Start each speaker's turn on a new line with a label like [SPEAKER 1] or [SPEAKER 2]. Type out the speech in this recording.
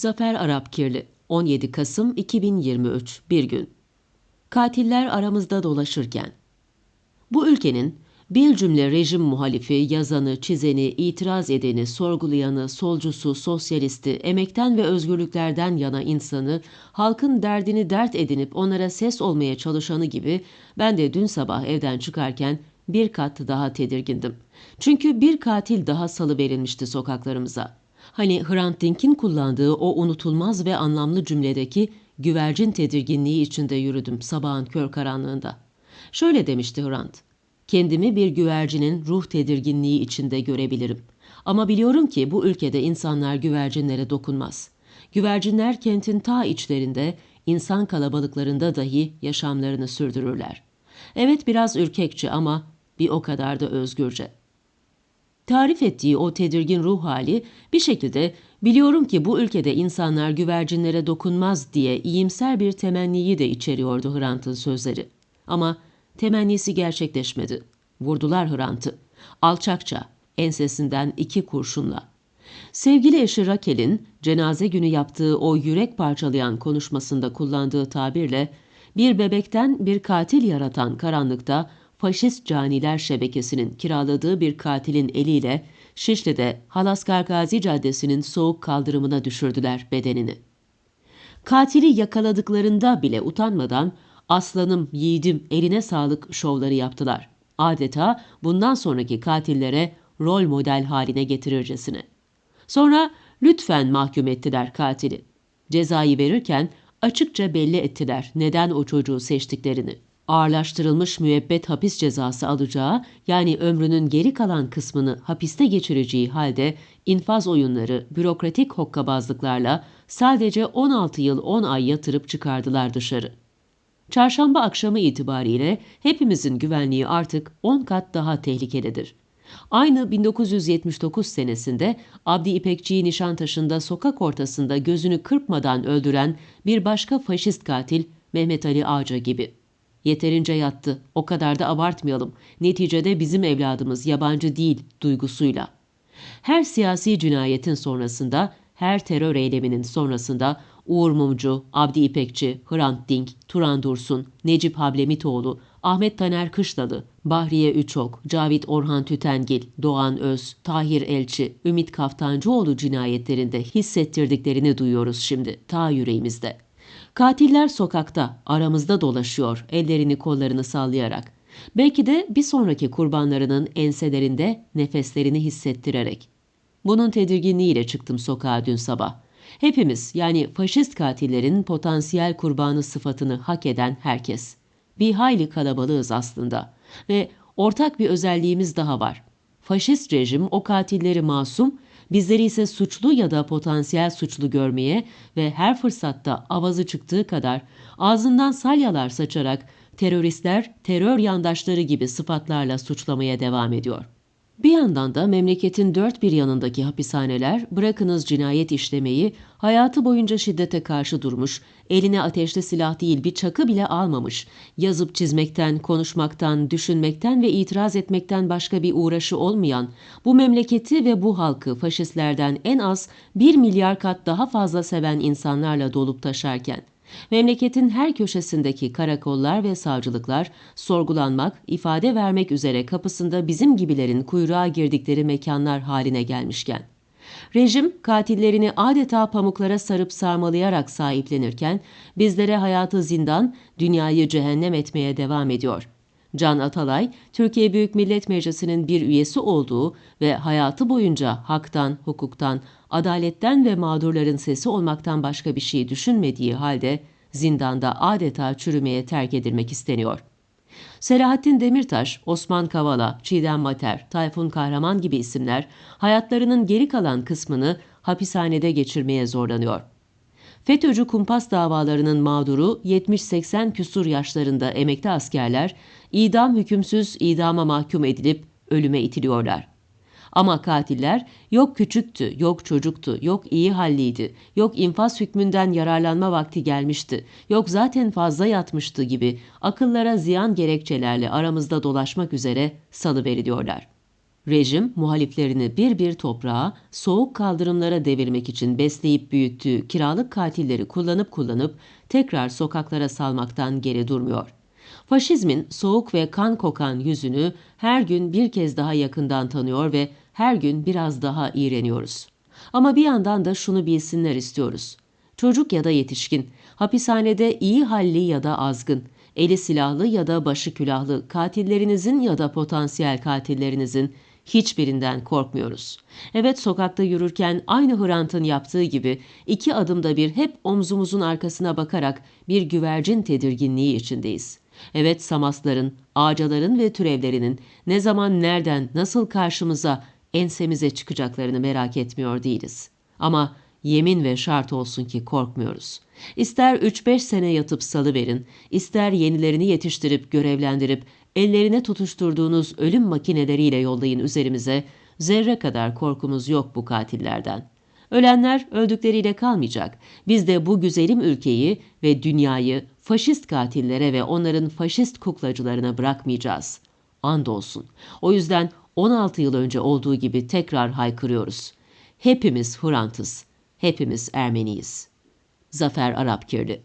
[SPEAKER 1] Zafer Arapkirli 17 Kasım 2023 Bir gün Katiller aramızda dolaşırken Bu ülkenin bir cümle rejim muhalifi, yazanı, çizeni, itiraz edeni, sorgulayanı, solcusu, sosyalisti, emekten ve özgürlüklerden yana insanı, halkın derdini dert edinip onlara ses olmaya çalışanı gibi ben de dün sabah evden çıkarken bir kat daha tedirgindim. Çünkü bir katil daha salı verilmişti sokaklarımıza. Hani Hrant Dink'in kullandığı o unutulmaz ve anlamlı cümledeki güvercin tedirginliği içinde yürüdüm sabahın kör karanlığında. Şöyle demişti Hrant. Kendimi bir güvercinin ruh tedirginliği içinde görebilirim. Ama biliyorum ki bu ülkede insanlar güvercinlere dokunmaz. Güvercinler kentin ta içlerinde, insan kalabalıklarında dahi yaşamlarını sürdürürler. Evet biraz ürkekçi ama bir o kadar da özgürce. Tarif ettiği o tedirgin ruh hali bir şekilde biliyorum ki bu ülkede insanlar güvercinlere dokunmaz diye iyimser bir temenniyi de içeriyordu Hrant'ın sözleri. Ama temennisi gerçekleşmedi. Vurdular Hrant'ı. Alçakça, ensesinden iki kurşunla. Sevgili eşi Rakel'in cenaze günü yaptığı o yürek parçalayan konuşmasında kullandığı tabirle bir bebekten bir katil yaratan karanlıkta faşist caniler şebekesinin kiraladığı bir katilin eliyle Şişli'de Halaskar Gazi Caddesi'nin soğuk kaldırımına düşürdüler bedenini. Katili yakaladıklarında bile utanmadan aslanım, yiğidim, eline sağlık şovları yaptılar. Adeta bundan sonraki katillere rol model haline getirircesine. Sonra lütfen mahkum ettiler katili. Cezayı verirken açıkça belli ettiler neden o çocuğu seçtiklerini ağırlaştırılmış müebbet hapis cezası alacağı yani ömrünün geri kalan kısmını hapiste geçireceği halde infaz oyunları, bürokratik hokkabazlıklarla sadece 16 yıl 10 ay yatırıp çıkardılar dışarı. Çarşamba akşamı itibariyle hepimizin güvenliği artık 10 kat daha tehlikededir. Aynı 1979 senesinde Abdi İpekçi'yi Nişantaşı'nda sokak ortasında gözünü kırpmadan öldüren bir başka faşist katil Mehmet Ali Ağca gibi. Yeterince yattı. O kadar da abartmayalım. Neticede bizim evladımız yabancı değil duygusuyla. Her siyasi cinayetin sonrasında, her terör eyleminin sonrasında Uğur Mumcu, Abdi İpekçi, Hrant Dink, Turan Dursun, Necip Hablemitoğlu, Ahmet Taner Kışlalı, Bahriye Üçok, Cavit Orhan Tütengil, Doğan Öz, Tahir Elçi, Ümit Kaftancıoğlu cinayetlerinde hissettirdiklerini duyuyoruz şimdi ta yüreğimizde. Katiller sokakta, aramızda dolaşıyor, ellerini kollarını sallayarak. Belki de bir sonraki kurbanlarının enselerinde nefeslerini hissettirerek. Bunun tedirginliğiyle çıktım sokağa dün sabah. Hepimiz yani faşist katillerin potansiyel kurbanı sıfatını hak eden herkes. Bir hayli kalabalığız aslında ve ortak bir özelliğimiz daha var. Faşist rejim o katilleri masum, Bizleri ise suçlu ya da potansiyel suçlu görmeye ve her fırsatta avazı çıktığı kadar ağzından salyalar saçarak teröristler terör yandaşları gibi sıfatlarla suçlamaya devam ediyor. Bir yandan da memleketin dört bir yanındaki hapishaneler bırakınız cinayet işlemeyi hayatı boyunca şiddete karşı durmuş, eline ateşli silah değil bir çakı bile almamış, yazıp çizmekten, konuşmaktan, düşünmekten ve itiraz etmekten başka bir uğraşı olmayan bu memleketi ve bu halkı faşistlerden en az bir milyar kat daha fazla seven insanlarla dolup taşarken, Memleketin her köşesindeki karakollar ve savcılıklar sorgulanmak, ifade vermek üzere kapısında bizim gibilerin kuyruğa girdikleri mekanlar haline gelmişken. Rejim katillerini adeta pamuklara sarıp sarmalayarak sahiplenirken bizlere hayatı zindan, dünyayı cehennem etmeye devam ediyor. Can Atalay, Türkiye Büyük Millet Meclisi'nin bir üyesi olduğu ve hayatı boyunca haktan, hukuktan, adaletten ve mağdurların sesi olmaktan başka bir şey düşünmediği halde zindanda adeta çürümeye terk edilmek isteniyor. Selahattin Demirtaş, Osman Kavala, Çiğdem Mater, Tayfun Kahraman gibi isimler hayatlarının geri kalan kısmını hapishanede geçirmeye zorlanıyor. FETÖ'cü kumpas davalarının mağduru 70-80 küsur yaşlarında emekli askerler idam hükümsüz idama mahkum edilip ölüme itiliyorlar. Ama katiller yok küçüktü, yok çocuktu, yok iyi halliydi, yok infaz hükmünden yararlanma vakti gelmişti, yok zaten fazla yatmıştı gibi akıllara ziyan gerekçelerle aramızda dolaşmak üzere salı veriliyorlar. Rejim muhaliflerini bir bir toprağa, soğuk kaldırımlara devirmek için besleyip büyüttüğü kiralık katilleri kullanıp kullanıp tekrar sokaklara salmaktan geri durmuyor. Faşizmin soğuk ve kan kokan yüzünü her gün bir kez daha yakından tanıyor ve her gün biraz daha iğreniyoruz. Ama bir yandan da şunu bilsinler istiyoruz. Çocuk ya da yetişkin, hapishanede iyi halli ya da azgın, eli silahlı ya da başı külahlı katillerinizin ya da potansiyel katillerinizin hiçbirinden korkmuyoruz. Evet sokakta yürürken aynı Hrant'ın yaptığı gibi iki adımda bir hep omzumuzun arkasına bakarak bir güvercin tedirginliği içindeyiz. Evet samasların, ağacaların ve türevlerinin ne zaman nereden nasıl karşımıza ensemize çıkacaklarını merak etmiyor değiliz. Ama yemin ve şart olsun ki korkmuyoruz. İster 3-5 sene yatıp salıverin, ister yenilerini yetiştirip görevlendirip ellerine tutuşturduğunuz ölüm makineleriyle yollayın üzerimize, zerre kadar korkumuz yok bu katillerden. Ölenler öldükleriyle kalmayacak. Biz de bu güzelim ülkeyi ve dünyayı faşist katillere ve onların faşist kuklacılarına bırakmayacağız. Andolsun. O yüzden 16 yıl önce olduğu gibi tekrar haykırıyoruz. Hepimiz Hrant'ız. Hepimiz Ermeniyiz. Zafer Arapkirli